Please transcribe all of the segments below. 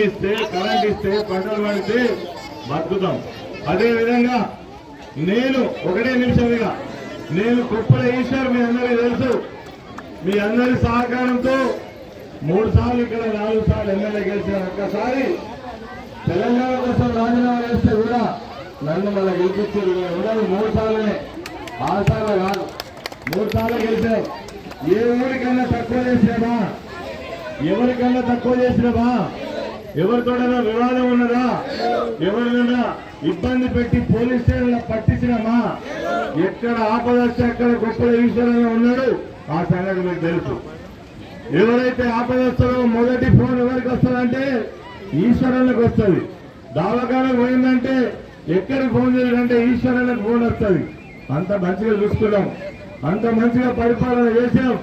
నీళ్ళు ఇస్తే కరెంట్ ఇస్తే పంటలు పడితే బతుకుతాం. అదే విధంగా నేను ఒకటే నిమిషంగా నేను కుప్పల ఈశ్వర్ మీ అందరికీ తెలుసు. మీ అందరి సహకారంతో మూడు సార్లు ఇక్కడ నాలుగు సార్లు ఎమ్మెల్యే గెలిచాను ఒక్కసారి తెలంగాణ కోసం రాజీనామా చేస్తే కూడా నన్ను మళ్ళీ గెలిపించారు. ఉండదు మూడు సార్లనే ఆరు సార్లు కాదు మూడు సార్లు గెలిచారు. ఏ ఊరికన్నా తక్కువ చేసినామా ఎవరికన్నా తక్కువ చేసినామా ఎవరితోడైనా వివాదం ఉన్నదా? ఎవరినైనా ఇబ్బంది పెట్టి పోలీస్ స్టేషన్ పట్టించినామా? ఎక్కడ ఆపద వస్తే అక్కడ గొప్పల ఈశ్వరంగా ఉన్నాడు? ఆ సంగతి మీకు తెలుసు. ఎవరైతే ఆపదస్తారో మొదటి ఫోన్ ఎవరికి వస్తుందంటే ఈశ్వరులకు వస్తుంది. దావకాలకు పోయిందంటే ఎక్కడికి ఫోన్ చేయాలంటే ఈశ్వరులకు ఫోన్ వస్తుంది. అంత మంచిగా చూసుకున్నాం. అంత మంచిగా పరిపాలన చేశాం.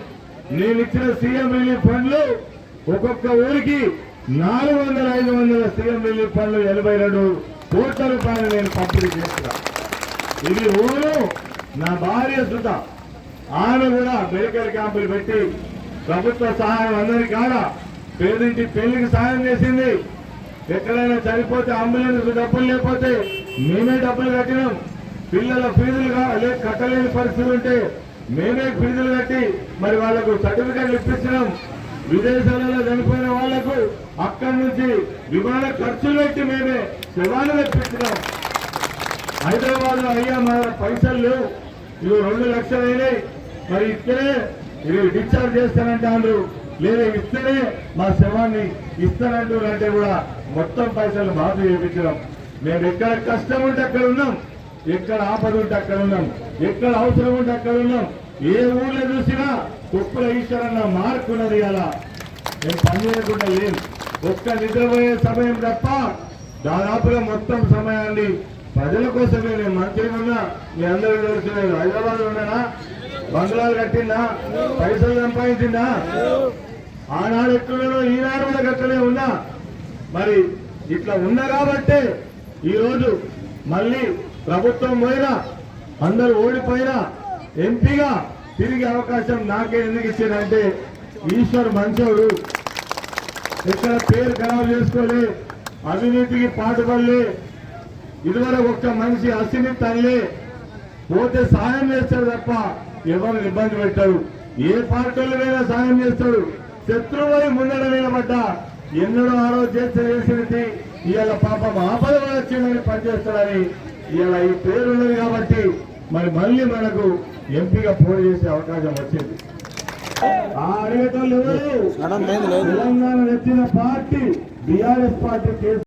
నేను ఇచ్చిన సీఎం రిలీఫ్ ఫండ్లు ఒక్కొక్క ఊరికి నాలుగు వందల ఐదు వందల సీఎం రిలీఫ్ ఫండ్లు ఎనభై రెండు కోట్ల రూపాయలు నేను పంపిణీ చేస్తున్నా. ఇది ఊరు నా భార్య సుత ఆమె కూడా మెడికల్ క్యాంపులు పెట్టి ప్రభుత్వ సహాయం అందరి కాడ పేదింటి పెళ్ళికి సహాయం చేసింది. ఎక్కడైనా చనిపోతే అంబులెన్స్ డబ్బులు లేకపోతే మేమే డబ్బులు కట్టినాం. పిల్లల ఫీజులు లే కట్టలేని పరిస్థితి ఉంటే మేమే ఫీజులు కట్టి మరి వాళ్ళకు సర్టిఫికెట్లు ఇప్పించినాం. విదేశాలలో చనిపోయిన వాళ్ళకు అక్కడి నుంచి విమాన ఖర్చులు పెట్టి మేమే శవాలు తెప్పించినాం. హైదరాబాద్లో అయ్యా మా పైసలు ఇవి రెండు లక్షలు అయినాయి. మరి ఇస్తేనే ఇవి డిశ్చార్జ్ చేస్తానంటారు లేదా ఇస్తేనే మా శవాన్ని ఇస్తానంటారు కూడా మొత్తం పైసలు మాఫీ చేయించడం మేము ఎక్కడ కష్టం ఉంటే అక్కడ ఉన్నాం. ఎక్కడ ఆపద ఉంటే అక్కడ ఉన్నాం. ఎక్కడ అవసరం ఉంటే అక్కడ ఉన్నాం. ఏ ఊర్లో చూసినా కుప్పల ఈశ్వరన్న మార్పు ఉన్నది అలా నేను పనిచేయకుండా లేదు ఒక్క నిద్రపోయే సమయం తప్ప దాదాపుగా మొత్తం సమయాన్ని ప్రజల కోసమే నేను మంత్రి ఉన్నా మీ అందరూ తెలుసు హైదరాబాద్ ఉన్నానా? బంగ్లాలు కట్టిందా? పైసలు సంపాదించిందా? ఆనాడు ఎక్కడో ఈనాడు కూడా గట్లనే ఉన్నా. మరి ఇట్లా ఉన్నా కాబట్టే ఈరోజు మళ్ళీ ప్రభుత్వం పోయినా అందరూ ఓడిపోయినా ఎంపీగా తిరిగే అవకాశం నాకే ఎందుకు ఇచ్చారంటే ఈశ్వర్ మంచోడు. ఇక్కడ పేరు ఖరాబ్ చేసుకోలే అవినీతికి పాటుపడలే. ఇదివరకు ఒక్క మనిషి అసిని తల్లి పోతే సాయం చేస్తాడు తప్ప ఎవరు ఇబ్బంది పెట్టాడు. ఏ పార్టీలైనా సాయం చేస్తాడు? శత్రువుని ముందర నిలబడ్డా ఎన్నడో ఆ రోజు చేస్తే చేసినది ఇవాళ పాపం ఆపద వచ్చిందని పనిచేస్తాడని. ఇవాళ ఈ పేరు ఉన్నది కాబట్టి మరి మళ్ళీ మనకు ఎంపీగా పోటీ చేసే అవకాశం వచ్చింది. తెలంగాణ నెచ్చిన పార్టీ బీఆర్ఎస్ పార్టీ